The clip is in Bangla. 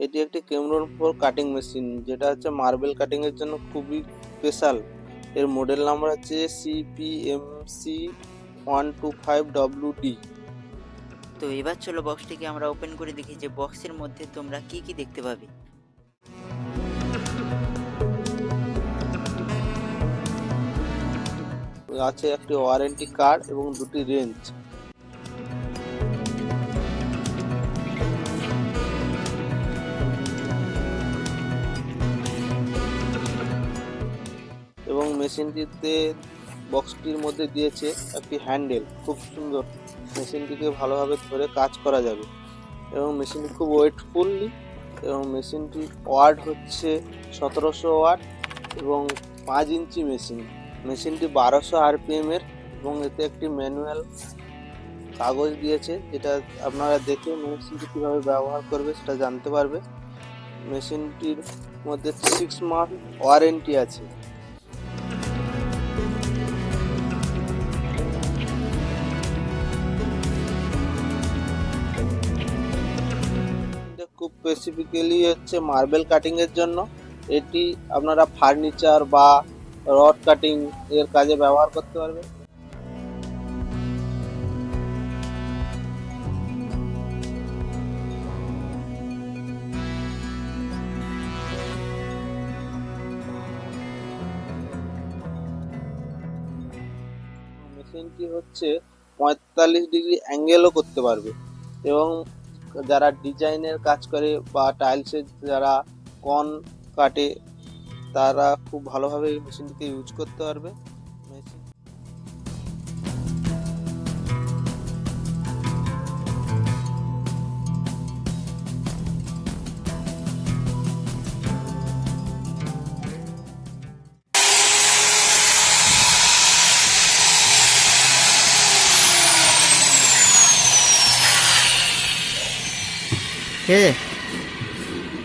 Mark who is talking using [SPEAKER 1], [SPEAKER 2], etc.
[SPEAKER 1] এটি একটি কেমরন ফোর কাটিং মেশিন যেটা হচ্ছে মার্বেল কাটিং এর জন্য খুবই স্পেশাল এর মডেল নাম্বার হচ্ছে CPMC one two five W D
[SPEAKER 2] তো এবার চলো বক্সটিকে আমরা ওপেন করে দেখি যে বক্সের মধ্যে তোমরা কি কি দেখতে পাবে।
[SPEAKER 1] আছে একটি ওয়ারেন্টি কার্ড এবং দুটি রেঞ্জ মেশিনটিতে বক্সটির মধ্যে দিয়েছে একটি হ্যান্ডেল। খুব সুন্দর। মেশিনটিকে ভালোভাবে ধরে কাজ করা যাবে। এবং মেশিনটি খুব ওয়েটফুললি এবং মেশিনটির ওয়াট হচ্ছে সতেরোশো ওয়াট এবং পাঁচ ইঞ্চি মেশিন। মেশিনটি বারোশো আরপিএম এর এবং এতে একটি ম্যানুয়াল কাগজ দিয়েছে যেটা আপনারা দেখে মেশিনটি কীভাবে ব্যবহার করবে সেটা জানতে পারবে। মেশিনটির মধ্যে সিক্স মান্থ ওয়ারেন্টি আছে। খুব স্পেসিফিক্যালি হচ্ছে মার্বেল কাটিং এর জন্য। এটি আপনারা ফার্নিচার বা রড কাটিং এর কাজে ব্যবহার করতে পারবেন। মেশিনটি হচ্ছে পঁয়তাল্লিশ ডিগ্রি অ্যাঙ্গেলও করতে পারবে এবং যারা ডিজাইনের কাজ করে বা টাইলসের যারা কন কাটে, তারা খুব ভালোভাবে এই মেশিনটিকে ইউজ করতে পারবে। মেশিন
[SPEAKER 2] ঠিক আছে